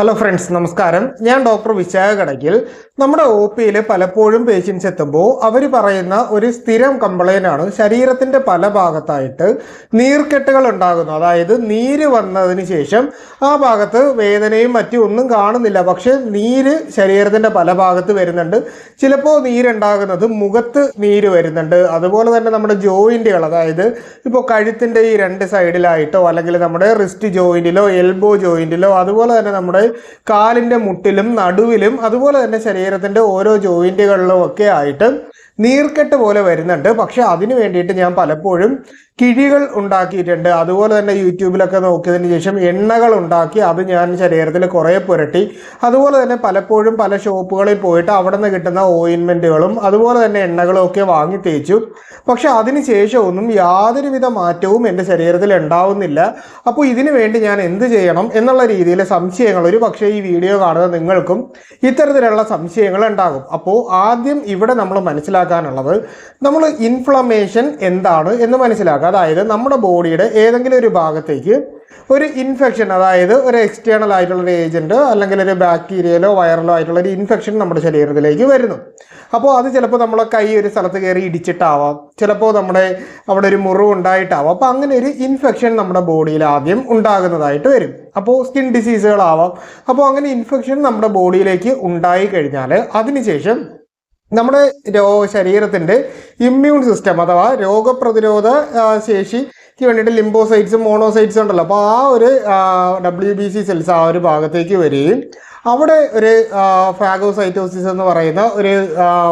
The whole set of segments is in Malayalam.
ഹലോ ഫ്രണ്ട്സ് നമസ്കാരം. ഞാൻ ഡോക്ടർ വിശാഖ കടയ്ക്കൽ നമ്മുടെ ഒ പിയിൽ പലപ്പോഴും പേഷ്യൻസ് എത്തുമ്പോൾ അവർ പറയുന്ന ഒരു സ്ഥിരം കംപ്ലൈന്റ് ആണ്. ശരീരത്തിന്റെ പല ഭാഗത്തായിട്ട് നീർക്കെട്ടുകൾ ഉണ്ടാകുന്നു. അതായത് നീര് വന്നതിന് ശേഷം ആ ഭാഗത്ത് വേദനയും മറ്റും ഒന്നും കാണുന്നില്ല. പക്ഷേ നീര് ശരീരത്തിന്റെ പല ഭാഗത്ത് വരുന്നുണ്ട്. ചിലപ്പോൾ നീരുണ്ടാകുന്നത് മുഖത്ത് നീര് വരുന്നുണ്ട്. അതുപോലെ തന്നെ നമ്മുടെ ജോയിന്റുകൾ അതായത് ഇപ്പോൾ കഴുത്തിന്റെ ഈ രണ്ട് സൈഡിലായിട്ടോ അല്ലെങ്കിൽ നമ്മുടെ റിസ്റ്റ് ജോയിന്റിലോ എൽബോ ജോയിന്റിലോ അതുപോലെ തന്നെ നമ്മുടെ കാലിന്റെ മുട്ടിലും നടുവിലും അതുപോലെ തന്നെ ശരീരത്തിന്റെ ഓരോ ജോയിന്റുകളിലും ഒക്കെ ആയിട്ട് നീർക്കെട്ട് പോലെ വരുന്നുണ്ട്. പക്ഷേ അതിന് വേണ്ടിയിട്ട് ഞാൻ പലപ്പോഴും കിഴികൾ ഉണ്ടാക്കിയിട്ടുണ്ട്. അതുപോലെ തന്നെ യൂട്യൂബിലൊക്കെ നോക്കിയതിന് ശേഷം എണ്ണകൾ ഉണ്ടാക്കി അത് ഞാൻ ശരീരത്തിൽ കുറേ പുരട്ടി. അതുപോലെ തന്നെ പലപ്പോഴും പല ഷോപ്പുകളിൽ പോയിട്ട് അവിടെ നിന്ന് കിട്ടുന്ന ഓയിൻമെന്റുകളും അതുപോലെ തന്നെ എണ്ണകളും ഒക്കെ വാങ്ങി തേച്ചു. പക്ഷെ അതിന് ശേഷമൊന്നും യാതൊരുവിധ മാറ്റവും എന്റെ ശരീരത്തിൽ ഉണ്ടാവുന്നില്ല. അപ്പോൾ ഇതിനു വേണ്ടി ഞാൻ എന്ത് ചെയ്യണം എന്നുള്ള രീതിയിൽ സംശയങ്ങൾ ഒരു പക്ഷേ ഈ വീഡിയോ കാണുന്ന നിങ്ങൾക്കും ഇത്തരത്തിലുള്ള സംശയങ്ങൾ ഉണ്ടാകും. അപ്പോൾ ആദ്യം ഇവിടെ നമ്മൾ മനസ്സിലാക്കാനുള്ളത് നമ്മൾ ഇൻഫ്ലമേഷൻ എന്താണ് എന്ന് മനസ്സിലാക്കുക. അതായത് നമ്മുടെ ബോഡിയുടെ ഏതെങ്കിലും ഒരു ഭാഗത്തേക്ക് ഒരു ഇൻഫെക്ഷൻ അതായത് ഒരു എക്സ്റ്റേണൽ ആയിട്ടുള്ള ഒരു ഏജന്റ് അല്ലെങ്കിൽ ഒരു ബാക്ടീരിയയിലോ വൈറലോ ആയിട്ടുള്ള ഒരു ഇൻഫെക്ഷൻ നമ്മുടെ ശരീരത്തിലേക്ക് വരുന്നു. അപ്പോൾ അത് ചിലപ്പോൾ നമ്മളെ കൈ ഒരു സ്ഥലത്ത് കയറി ഇടിച്ചിട്ടാവാം. ചിലപ്പോൾ നമ്മുടെ അവിടെ ഒരു മുറിവ് ഉണ്ടായിട്ടാവാം. അപ്പോൾ അങ്ങനെ ഒരു ഇൻഫെക്ഷൻ നമ്മുടെ ബോഡിയിൽ ആദ്യം ഉണ്ടാകുന്നതായിട്ട് വരും. അപ്പോൾ സ്കിൻ ഡിസീസുകളാവാം അപ്പോൾ അങ്ങനെ ഇൻഫെക്ഷൻ നമ്മുടെ ബോഡിയിലേക്ക് ഉണ്ടായി കഴിഞ്ഞാൽ അതിനുശേഷം നമ്മുടെ രോ ശരീരത്തിന്റെ ഇമ്മ്യൂൺ സിസ്റ്റം അഥവാ രോഗപ്രതിരോധ ശേഷി വേണ്ടിയിട്ട് ലിംബോസൈറ്റ്സും മോണോസൈറ്റ്സും ഉണ്ടല്ലോ. അപ്പോൾ ആ ഒരു ഡബ്ല്യു ബി സി സെൽസ് ആ ഒരു ഭാഗത്തേക്ക് വരികയും അവിടെ ഒരു ഫാഗോസൈറ്റോസിസ് എന്ന് പറയുന്ന ഒരു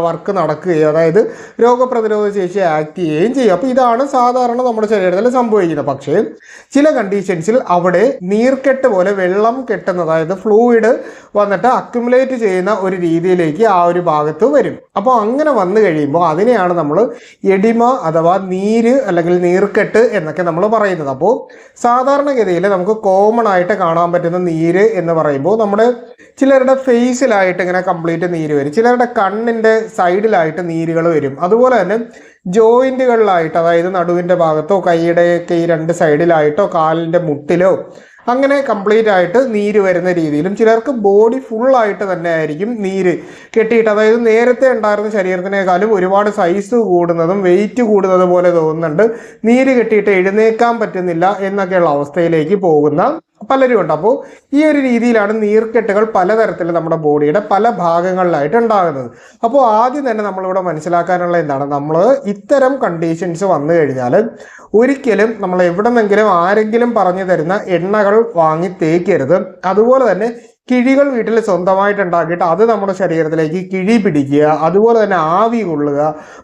വർക്ക് നടക്കുകയും അതായത് രോഗപ്രതിരോധ ശേഷി ആക്ട് ചെയ്യുകയും ചെയ്യും. അപ്പോൾ ഇതാണ് സാധാരണ നമ്മുടെ ശരീരത്തിൽ സംഭവിക്കുന്നത്. പക്ഷേ ചില കണ്ടീഷൻസിൽ അവിടെ നീർക്കെട്ട് പോലെ വെള്ളം കെട്ടുന്ന അതായത് ഫ്ലൂയിഡ് വന്നിട്ട് അക്യുമുലേറ്റ് ചെയ്യുന്ന ഒരു രീതിയിലേക്ക് ആ ഒരു ഭാഗത്ത് വരും. അപ്പോൾ അങ്ങനെ വന്നു കഴിയുമ്പോൾ അതിനെയാണ് നമ്മൾ എഡിമ അഥവാ നീര് അല്ലെങ്കിൽ നീർക്കെട്ട് എന്നൊക്കെ നമ്മൾ പറയുന്നത്. അപ്പോൾ സാധാരണഗതിയിൽ നമുക്ക് കോമൺ ആയിട്ട് കാണാൻ പറ്റുന്ന നീര് എന്ന് പറയുമ്പോൾ നമ്മുടെ ചിലരുടെ ഫേസിലായിട്ട് ഇങ്ങനെ കംപ്ലീറ്റ് നീര് വരും. ചിലരുടെ കണ്ണിന്റെ സൈഡിലായിട്ട് നീരുകൾ വരും. അതുപോലെ തന്നെ ജോയിന്റുകളിലായിട്ട് അതായത് നടുവിന്റെ ഭാഗത്തോ കൈയുടെയൊക്കെ ഈ രണ്ട് സൈഡിലായിട്ടോ കാലിന്റെ മുട്ടിലോ അങ്ങനെ കംപ്ലീറ്റ് ആയിട്ട് നീര് വരുന്ന രീതിയിലും ചിലർക്ക് ബോഡി ഫുള്ളായിട്ട് തന്നെ ആയിരിക്കും നീര് കെട്ടിയിട്ട്. അതായത് നേരത്തെ ഉണ്ടായിരുന്ന ശരീരത്തിനേക്കാളും ഒരുപാട് സൈസ് കൂടുന്നതും വെയിറ്റ് കൂടുന്നത് പോലെ തോന്നുന്നുണ്ട്. നീര് കെട്ടിയിട്ട് എഴുന്നേക്കാൻ പറ്റുന്നില്ല എന്നൊക്കെയുള്ള അവസ്ഥയിലേക്ക് പോകുന്ന പലരും ഉണ്ട്. അപ്പോൾ ഈ ഒരു രീതിയിലാണ് നീർക്കെട്ടുകൾ പലതരത്തിൽ നമ്മുടെ ബോഡിയുടെ പല ഭാഗങ്ങളിലായിട്ട് ഉണ്ടാകുന്നത്. അപ്പോൾ ആദ്യം തന്നെ നമ്മളിവിടെ മനസ്സിലാക്കാനുള്ള എന്താണ്? നമ്മൾ ഇത്തരം കണ്ടീഷൻസ് വന്നു കഴിഞ്ഞാൽ ഒരിക്കലും നമ്മൾ എവിടെന്നെങ്കിലും ആരെങ്കിലും പറഞ്ഞു തരുന്ന എണ്ണകൾ വാങ്ങി തേക്കരുത്. അതുപോലെ തന്നെ കിഴികൾ വീട്ടിൽ സ്വന്തമായിട്ട് ഉണ്ടാക്കിയിട്ട് അത് നമ്മുടെ ശരീരത്തിലേക്ക് കിഴി പിടിക്കുക അതുപോലെ തന്നെ ആവി കൊള്ളുക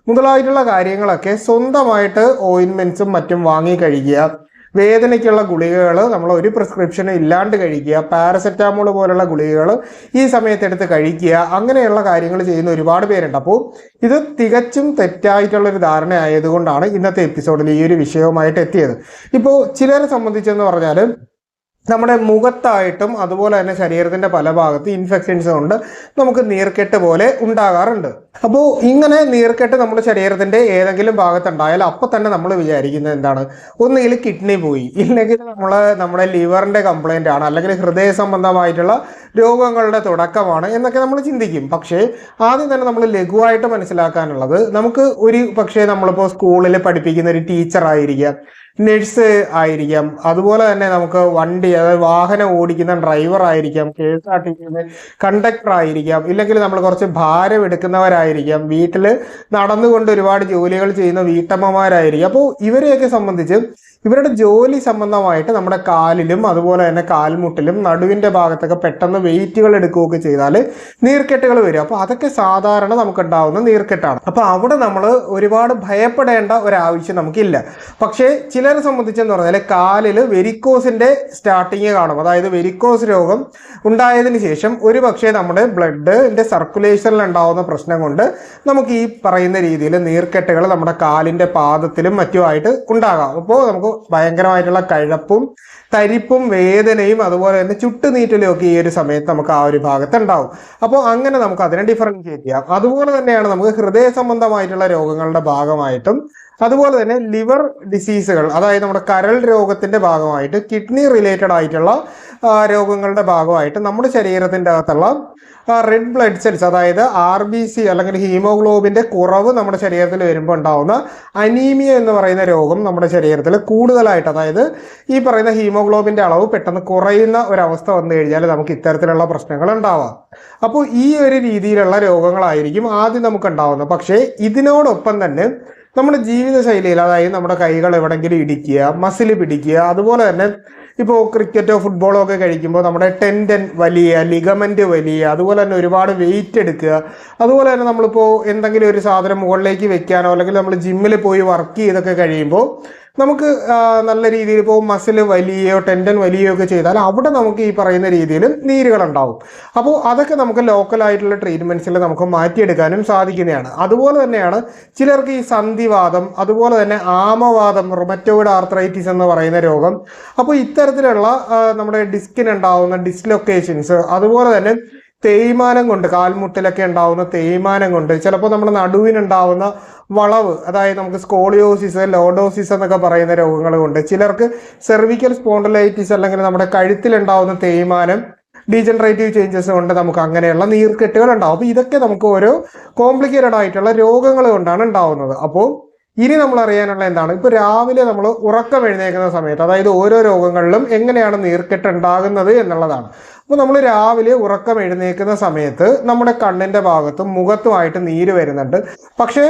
മുതലായിട്ടുള്ള കാര്യങ്ങളൊക്കെ സ്വന്തമായിട്ട് ഓയിൻമെന്റ്സും മറ്റും വാങ്ങി കഴിക്കുക. വേദനയ്ക്കുള്ള ഗുളികകൾ നമ്മൾ ഒരു പ്രിസ്ക്രിപ്ഷനും ഇല്ലാണ്ട് കഴിക്കുക പാരസെറ്റാമോൾ പോലുള്ള ഗുളികകൾ ഈ സമയത്തെടുത്ത് കഴിക്കുക അങ്ങനെയുള്ള കാര്യങ്ങൾ ചെയ്യുന്ന ഒരുപാട് പേരുണ്ട്. അപ്പോൾ ഇത് തികച്ചും തെറ്റായിട്ടുള്ളൊരു ധാരണ ആയതുകൊണ്ടാണ് ഇന്നത്തെ എപ്പിസോഡിൽ ഈ ഒരു വിഷയവുമായിട്ട് എത്തിയത്. ഇപ്പോൾ ചിലരെ സംബന്ധിച്ചെന്ന് പറഞ്ഞാൽ നമ്മുടെ മുഖത്തായിട്ടും അതുപോലെ തന്നെ ശരീരത്തിന്റെ പല ഭാഗത്ത് ഇൻഫെക്ഷൻസ് കൊണ്ട് നമുക്ക് നീർക്കെട്ട് പോലെ ഉണ്ടാകാറുണ്ട്. അപ്പോൾ ഇങ്ങനെ നീർക്കെട്ട് നമ്മുടെ ശരീരത്തിന്റെ ഏതെങ്കിലും ഭാഗത്തുണ്ടായാൽ അപ്പോൾ തന്നെ നമ്മൾ വിചാരിക്കുന്നത് എന്താണ്? ഒന്നുകിൽ കിഡ്നി പോയി. ഇല്ലെങ്കിൽ നമ്മൾ നമ്മുടെ ലിവറിന്റെ കംപ്ലൈന്റ് ആണ്. അല്ലെങ്കിൽ ഹൃദയ സംബന്ധമായിട്ടുള്ള രോഗങ്ങളുടെ തുടക്കമാണ് എന്നൊക്കെ നമ്മൾ ചിന്തിക്കും. പക്ഷേ ആദ്യം തന്നെ നമ്മൾ ലഘുവായിട്ട് മനസ്സിലാക്കാനുള്ളത് നമുക്ക് ഒരു പക്ഷേ നമ്മളിപ്പോൾ സ്കൂളിൽ പഠിപ്പിക്കുന്ന ഒരു ടീച്ചർ ആയിരിക്കാം നഴ്സ് ആയിരിക്കാം അതുപോലെ തന്നെ നമുക്ക് വണ്ടി അതായത് വാഹനം ഓടിക്കുന്ന ഡ്രൈവർ ആയിരിക്കാം കെ എസ് ആർ ടി സിന്ന് കണ്ടക്ടർ ആയിരിക്കാം ഇല്ലെങ്കിൽ നമ്മൾ കുറച്ച് ഭാരം എടുക്കുന്നവരായിരിക്കാം വീട്ടിൽ നടന്നുകൊണ്ട് ഒരുപാട് ജോലികൾ ചെയ്യുന്ന വീട്ടമ്മമാരായിരിക്കും. അപ്പോൾ ഇവരെയൊക്കെ സംബന്ധിച്ച് ഇവരുടെ ജോലി സംബന്ധമായിട്ട് നമ്മുടെ കാലിലും അതുപോലെ തന്നെ കാൽമുട്ടിലും നടുവിന്റെ ഭാഗത്തൊക്കെ പെട്ടെന്ന് വെയിറ്റുകൾ എടുക്കുകയൊക്കെ ചെയ്താൽ നീർക്കെട്ടുകൾ വരും. അപ്പോൾ അതൊക്കെ സാധാരണ നമുക്കുണ്ടാവുന്ന നീർക്കെട്ടാണ്. അപ്പോൾ അവിടെ നമ്മൾ ഒരുപാട് ഭയപ്പെടേണ്ട ഒരാവശ്യം നമുക്കില്ല. പക്ഷേ ചിലരെ സംബന്ധിച്ചെന്ന് പറഞ്ഞാൽ കാലിൽ വെരിക്കോസിന്റെ സ്റ്റാർട്ടിങ് കാണും. അതായത് വെരിക്കോസ് രോഗം ഉണ്ടായതിന് ശേഷം ഒരു പക്ഷേ നമ്മുടെ ബ്ലഡിന്റെ സർക്കുലേഷനിൽ ഉണ്ടാവുന്ന പ്രശ്നം കൊണ്ട് നമുക്ക് ഈ പറയുന്ന രീതിയിൽ നീർക്കെട്ടുകൾ നമ്മുടെ കാലിന്റെ പാദത്തിലും മറ്റുമായിട്ട് ഉണ്ടാകാം. അപ്പോൾ നമുക്ക് ഭയങ്കരമായിട്ടുള്ള കഴപ്പും തരിപ്പും വേദനയും അതുപോലെ തന്നെ ചുട്ടുനീറ്റലും ഒക്കെ ഈ ഒരു സമയത്ത് നമുക്ക് ആ ഒരു ഭാഗത്ത് ഉണ്ടാവും അപ്പോൾ അങ്ങനെ നമുക്ക് അതിനെ ഡിഫറൻഷിയേറ്റ് ചെയ്യാം. അതുപോലെ തന്നെയാണ് നമുക്ക് ഹൃദയ സംബന്ധമായിട്ടുള്ള രോഗങ്ങളുടെ ഭാഗമായിട്ടും അതുപോലെ തന്നെ ലിവർ ഡിസീസുകൾ അതായത് നമ്മുടെ കരൾ രോഗത്തിന്റെ ഭാഗമായിട്ട് കിഡ്നി റിലേറ്റഡ് ആയിട്ടുള്ള രോഗങ്ങളുടെ ഭാഗമായിട്ട് നമ്മുടെ ശരീരത്തിന്റെ അകത്തുള്ള റെഡ് ബ്ലഡ് സെൽസ് അതായത് ആർ ബി സി അല്ലെങ്കിൽ ഹീമോഗ്ലോബിന്റെ കുറവ് നമ്മുടെ ശരീരത്തിൽ വരുമ്പോൾ ഉണ്ടാവുന്ന അനീമിയ എന്ന് പറയുന്ന രോഗം നമ്മുടെ ശരീരത്തിൽ കൂടുതലായിട്ട് അതായത് ഈ പറയുന്ന ഹീമോഗ്ലോബിന്റെ അളവ് പെട്ടെന്ന് കുറയുന്ന ഒരവസ്ഥ വന്നു കഴിഞ്ഞാൽ നമുക്ക് ഇത്തരത്തിലുള്ള പ്രശ്നങ്ങൾ ഉണ്ടാവാം. അപ്പോൾ ഈ ഒരു രീതിയിലുള്ള രോഗങ്ങളായിരിക്കും ആദ്യം നമുക്ക് ഉണ്ടാവുന്നത്. പക്ഷേ ഇതിനോടൊപ്പം തന്നെ നമ്മുടെ ജീവിതശൈലിയിൽ അതായത് നമ്മുടെ കൈകൾ എവിടെങ്കിലും ഇടിക്കുക മസിൽ പിടിക്കുക അതുപോലെ തന്നെ ഇപ്പോൾ ക്രിക്കറ്റോ ഫുട്ബോളോ ഒക്കെ കഴിക്കുമ്പോൾ നമ്മുടെ ടെൻഡൻ വലിയ ലിഗമെന്റ് വലിയ അതുപോലെ തന്നെ ഒരുപാട് വെയിറ്റ് എടുക്കുക അതുപോലെ തന്നെ നമ്മളിപ്പോൾ എന്തെങ്കിലും ഒരു സാധനം മുകളിലേക്ക് വെക്കാനോ അല്ലെങ്കിൽ നമ്മൾ ജിമ്മിൽ പോയി വർക്ക് ചെയ്തൊക്കെ കഴിയുമ്പോൾ നമുക്ക് നല്ല രീതിയിൽ ഇപ്പോൾ മസിൽ വലിയോ ടെൻഡൻ വലിയോ ഒക്കെ ചെയ്താൽ അവിടെ നമുക്ക് ഈ പറയുന്ന രീതിയിൽ നീരുകളുണ്ടാവും. അപ്പോൾ അതൊക്കെ നമുക്ക് ലോക്കലായിട്ടുള്ള ട്രീറ്റ്മെന്റ്സിൽ നമുക്ക് മാറ്റിയെടുക്കാനും സാധിക്കുന്നതാണ്. അതുപോലെ തന്നെയാണ് ചിലർക്ക് ഈ സന്ധിവാദം അതുപോലെ തന്നെ ആമവാദം റൊമറ്റോയിഡ് ആർത്രൈറ്റിസ് എന്ന് പറയുന്ന രോഗം. അപ്പോൾ ഇത്തരത്തിലുള്ള നമ്മുടെ ഡിസ്കിനുണ്ടാവുന്ന ഡിസ്ലൊക്കേഷൻസ് അതുപോലെ തന്നെ തേയ്മാനം കൊണ്ട് കാൽമുട്ടിലൊക്കെ ഉണ്ടാവുന്ന തേയ്മാനം കൊണ്ട് ചിലപ്പോൾ നമ്മുടെ നടുവിനുണ്ടാവുന്ന വളവ് അതായത് നമുക്ക് സ്കോളിയോസിസ് ലോഡോസിസ് എന്നൊക്കെ പറയുന്ന രോഗങ്ങൾ കൊണ്ട് ചിലർക്ക് സെർവിക്കൽ സ്പോണ്ടലൈറ്റിസ് അല്ലെങ്കിൽ നമ്മുടെ കഴുത്തിലുണ്ടാവുന്ന തേയ്മാനം ഡീജനറേറ്റീവ് ചേഞ്ചസ് കൊണ്ട് നമുക്ക് അങ്ങനെയുള്ള നീർക്കെട്ടുകൾ ഉണ്ടാവും. അപ്പോൾ ഇതൊക്കെ നമുക്ക് ഓരോ കോംപ്ലിക്കേറ്റഡ് ആയിട്ടുള്ള രോഗങ്ങൾ കൊണ്ടാണ് ഉണ്ടാവുന്നത്. അപ്പോൾ ഇനി നമ്മൾ അറിയാനുള്ള എന്താണ്? ഇപ്പോൾ രാവിലെ നമ്മൾ ഉറക്കം എഴുന്നേക്കുന്ന സമയത്ത് അതായത് ഓരോ രോഗങ്ങളിലും എങ്ങനെയാണ് നീർക്കെട്ട് ഉണ്ടാകുന്നത് എന്നുള്ളതാണ്. അപ്പോൾ നമ്മൾ രാവിലെ ഉറക്കം എഴുന്നേക്കുന്ന സമയത്ത് നമ്മുടെ കണ്ണിന്റെ ഭാഗത്തും മുഖത്തുമായിട്ട് നീര് വരുന്നുണ്ട്. പക്ഷേ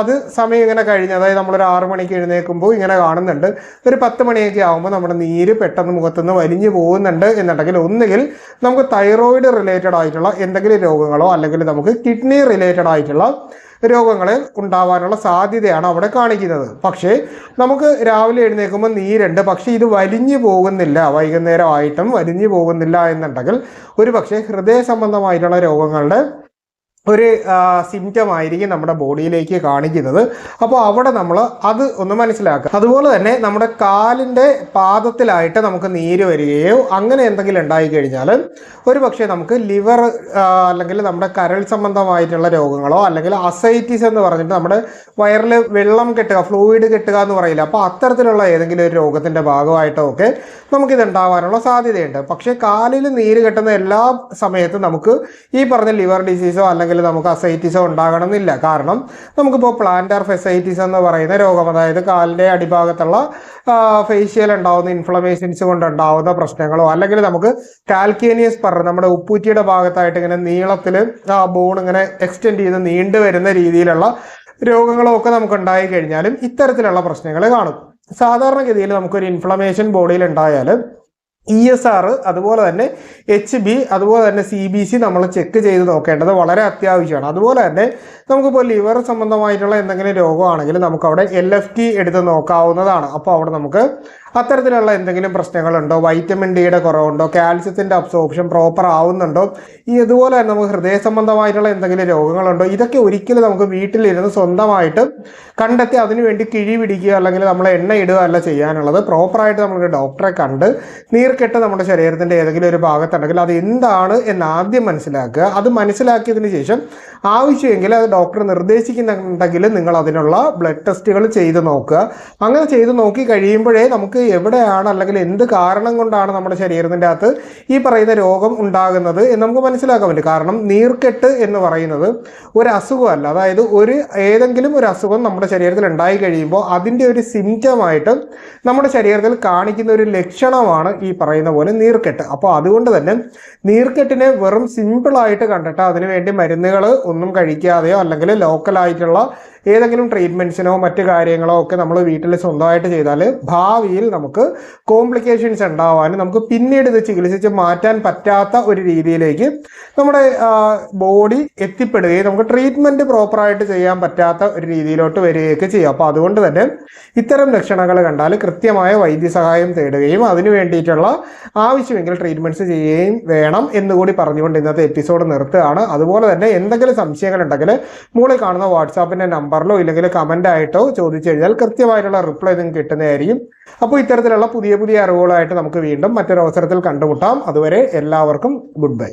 അത് സമയം ഇങ്ങനെ കഴിഞ്ഞ് അതായത് നമ്മളൊരു ആറു മണിക്ക് എഴുന്നേൽക്കുമ്പോൾ ഇങ്ങനെ കാണുന്നുണ്ട്. ഒരു പത്ത് മണിയൊക്കെ ആകുമ്പോൾ നമ്മുടെ നീര് പെട്ടെന്ന് മുഖത്തുനിന്ന് വലിഞ്ഞു പോകുന്നുണ്ട് എന്നുണ്ടെങ്കിൽ ഒന്നുകിൽ നമുക്ക് തൈറോയിഡ് റിലേറ്റഡ് ആയിട്ടുള്ള എന്തെങ്കിലും രോഗങ്ങളോ അല്ലെങ്കിൽ നമുക്ക് കിഡ്നി റിലേറ്റഡ് ആയിട്ടുള്ള രോഗങ്ങൾ ഉണ്ടാവാനുള്ള സാധ്യതയാണ് അവിടെ കാണിക്കുന്നത്. പക്ഷേ നമുക്ക് രാവിലെ എഴുന്നേൽക്കുമ്പോൾ നീരുണ്ട് പക്ഷേ ഇത് വലിഞ്ഞു പോകുന്നില്ല. വൈകുന്നേരമായിട്ടും വലിഞ്ഞു പോകുന്നില്ല എന്നുണ്ടെങ്കിൽ ഒരു പക്ഷേ ഹൃദയ സംബന്ധമായിട്ടുള്ള രോഗങ്ങളുടെ ഒരു സിംറ്റം ആയിരിക്കും നമ്മുടെ ബോഡിയിലേക്ക് കാണിക്കുന്നത്. അപ്പോൾ അവിടെ നമ്മൾ അത് ഒന്ന് മനസ്സിലാക്കുക. അതുപോലെ തന്നെ നമ്മുടെ കാലിന്റെ പാദത്തിലായിട്ട് നമുക്ക് നീര് വരികയോ അങ്ങനെ എന്തെങ്കിലും ഉണ്ടായി കഴിഞ്ഞാൽ ഒരു പക്ഷേ നമുക്ക് ലിവർ അല്ലെങ്കിൽ നമ്മുടെ കരൾ സംബന്ധമായിട്ടുള്ള രോഗങ്ങളോ അല്ലെങ്കിൽ അസൈറ്റിസ് എന്ന് പറഞ്ഞിട്ട് നമ്മുടെ വയറിൽ വെള്ളം കെട്ടുക ഫ്ലൂയിഡ് കെട്ടുക എന്ന് പറയില്ല. അപ്പോൾ അത്തരത്തിലുള്ള ഏതെങ്കിലും ഒരു രോഗത്തിന്റെ ഭാഗമായിട്ടോ ഒക്കെ നമുക്കിത് ഉണ്ടാവാനുള്ള സാധ്യതയുണ്ട്. പക്ഷേ കാലിൽ നീര് കെട്ടുന്ന എല്ലാ സമയത്തും നമുക്ക് ഈ പറഞ്ഞ ലിവർ ഡിസീസോ അല്ലെങ്കിൽ നമുക്ക് അസൈറ്റിസോ ഉണ്ടാകണമെന്നില്ല. കാരണം നമുക്കിപ്പോൾ പ്ലാന്റർ ഫെസൈറ്റിസ് എന്ന് പറയുന്ന രോഗം അതായത് കാലിന്റെ അടിഭാഗത്തുള്ള ഫേഷ്യൽ ഉണ്ടാവുന്ന ഇൻഫ്ലമേഷൻസ് കൊണ്ടുണ്ടാവുന്ന പ്രശ്നങ്ങളോ അല്ലെങ്കിൽ നമുക്ക് കാൽക്കേനിയസ് പറ നമ്മുടെ ഉപ്പൂറ്റിയുടെ ഭാഗത്തായിട്ട് ഇങ്ങനെ നീളത്തിൽ ആ ബോൺ ഇങ്ങനെ എക്സ്റ്റെൻഡ് ചെയ്ത് നീണ്ടു വരുന്ന രീതിയിലുള്ള രോഗങ്ങളോ ഒക്കെ നമുക്ക് ഉണ്ടായി കഴിഞ്ഞാലും ഇത്തരത്തിലുള്ള പ്രശ്നങ്ങൾ കാണും. സാധാരണഗതിയിൽ നമുക്കൊരു ഇൻഫ്ലമേഷൻ ബോഡിയിൽ ഉണ്ടായാൽ ഇ എസ് ആർ അതുപോലെ തന്നെ എച്ച് ബി അതുപോലെ തന്നെ സി ബി സി നമ്മൾ ചെക്ക് ചെയ്ത് നോക്കേണ്ടത് വളരെ അത്യാവശ്യമാണ്. അതുപോലെ തന്നെ നമുക്കിപ്പോൾ ലിവർ സംബന്ധമായിട്ടുള്ള എന്തെങ്കിലും രോഗമാണെങ്കിൽ നമുക്കവിടെ എൽ എഫ് ടി എടുത്ത് നോക്കാവുന്നതാണ്. അപ്പോൾ അവിടെ നമുക്ക് അത്തരത്തിലുള്ള എന്തെങ്കിലും പ്രശ്നങ്ങളുണ്ടോ? വൈറ്റമിൻ ഡിയുടെ കുറവുണ്ടോ? കാൽസ്യത്തിന്റെ അബ്സോർപ്ഷൻ പ്രോപ്പർ ആവുന്നുണ്ടോ? ഈ ഇതുപോലെ തന്നെ നമുക്ക് ഹൃദയ സംബന്ധമായിട്ടുള്ള എന്തെങ്കിലും രോഗങ്ങളുണ്ടോ? ഇതൊക്കെ ഒരിക്കലും നമുക്ക് വീട്ടിലിരുന്ന് സ്വന്തമായിട്ട് കണ്ടെത്തി അതിനുവേണ്ടി കിഴി പിടിക്കുക അല്ലെങ്കിൽ നമ്മൾ എണ്ണ ഇടുക അല്ല ചെയ്യാനുള്ളത്. പ്രോപ്പറായിട്ട് നമ്മൾ ഡോക്ടറെ കണ്ട് നീർക്കെട്ട് നമ്മുടെ ശരീരത്തിന്റെ ഏതെങ്കിലും ഒരു ഭാഗത്തുണ്ടെങ്കിൽ അത് എന്താണ് എന്ന് ആദ്യം മനസ്സിലാക്കുക. അത് മനസ്സിലാക്കിയതിന് ശേഷം ആവശ്യമെങ്കിൽ അത് ഡോക്ടർ നിർദ്ദേശിക്കുന്നുണ്ടെങ്കിൽ നിങ്ങൾ അതിനുള്ള ബ്ലഡ് ടെസ്റ്റുകൾ ചെയ്ത് നോക്കുക. അങ്ങനെ ചെയ്ത് നോക്കി കഴിയുമ്പോഴേ നമുക്ക് എവിടെയാണ് അല്ലെങ്കിൽ എന്ത് കാരണം കൊണ്ടാണ് നമ്മുടെ ശരീരത്തിന്റെ അകത്ത് ഈ പറയുന്ന രോഗം ഉണ്ടാകുന്നത് എന്ന് നമുക്ക് മനസ്സിലാക്കാൻ പറ്റും. കാരണം നീർക്കെട്ട് എന്ന് പറയുന്നത് ഒരു അസുഖമല്ല. അതായത് ഒരു ഏതെങ്കിലും ഒരു അസുഖം നമ്മുടെ ശരീരത്തിൽ ഉണ്ടായി കഴിയുമ്പോൾ അതിന്റെ ഒരു സിംറ്റമായിട്ട് നമ്മുടെ ശരീരത്തിൽ കാണിക്കുന്ന ഒരു ലക്ഷണമാണ് ഈ പറയുന്ന പോലെ നീർക്കെട്ട്. അപ്പോൾ അതുകൊണ്ട് തന്നെ നീർക്കെട്ടിനെ വെറും സിമ്പിളായിട്ട് കണ്ടിട്ട് അതിനുവേണ്ടി മരുന്നുകൾ ഒന്നും കഴിക്കാതെയോ അല്ലെങ്കിൽ ലോക്കലായിട്ടുള്ള ഏതെങ്കിലും ട്രീറ്റ്മെന്റ്സിനോ മറ്റു കാര്യങ്ങളോ ഒക്കെ നമ്മൾ വീട്ടിൽ സ്വന്തമായിട്ട് ചെയ്താൽ ഭാവിയിൽ നമുക്ക് കോംപ്ലിക്കേഷൻസ് ഉണ്ടാവാനും നമുക്ക് പിന്നീട് ഇത് ചികിത്സിച്ച് മാറ്റാൻ പറ്റാത്ത ഒരു രീതിയിലേക്ക് നമ്മുടെ ബോഡി എത്തിപ്പെടുകയും നമുക്ക് ട്രീറ്റ്മെന്റ് പ്രോപ്പറായിട്ട് ചെയ്യാൻ പറ്റാത്ത ഒരു രീതിയിലോട്ട് വരികയൊക്കെ ചെയ്യും. അപ്പോൾ അതുകൊണ്ട് തന്നെ ഇത്തരം ലക്ഷണങ്ങൾ കണ്ടാൽ കൃത്യമായ വൈദ്യസഹായം തേടുകയും അതിനു വേണ്ടിയിട്ടുള്ള ആവശ്യമെങ്കിൽ ട്രീറ്റ്മെന്റ്സ് ചെയ്യുകയും വേണം എന്നുകൂടി പറഞ്ഞുകൊണ്ട് ഇന്നത്തെ എപ്പിസോഡ് നിർത്തുകയാണ്. അതുപോലെ തന്നെ എന്തെങ്കിലും സംശയങ്ങൾ ഉണ്ടെങ്കിൽ മുകളിൽ കാണുന്ന വാട്സാപ്പിന്റെ നമ്പറിലോ ഇല്ലെങ്കിൽ കമന്റ് ആയിട്ടോ ചോദിച്ചു കഴിഞ്ഞാൽ കൃത്യമായിട്ടുള്ള റിപ്ലൈ നിങ്ങൾക്ക് കിട്ടുന്നതായിരിക്കും. അപ്പോൾ ഇത്തരത്തിലുള്ള പുതിയ പുതിയ അറിവുകളായിട്ട് നമുക്ക് വീണ്ടും മറ്റൊരു അവസരത്തിൽ കണ്ടുമുട്ടാം. അതുവരെ എല്ലാവർക്കും ഗുഡ് ബൈ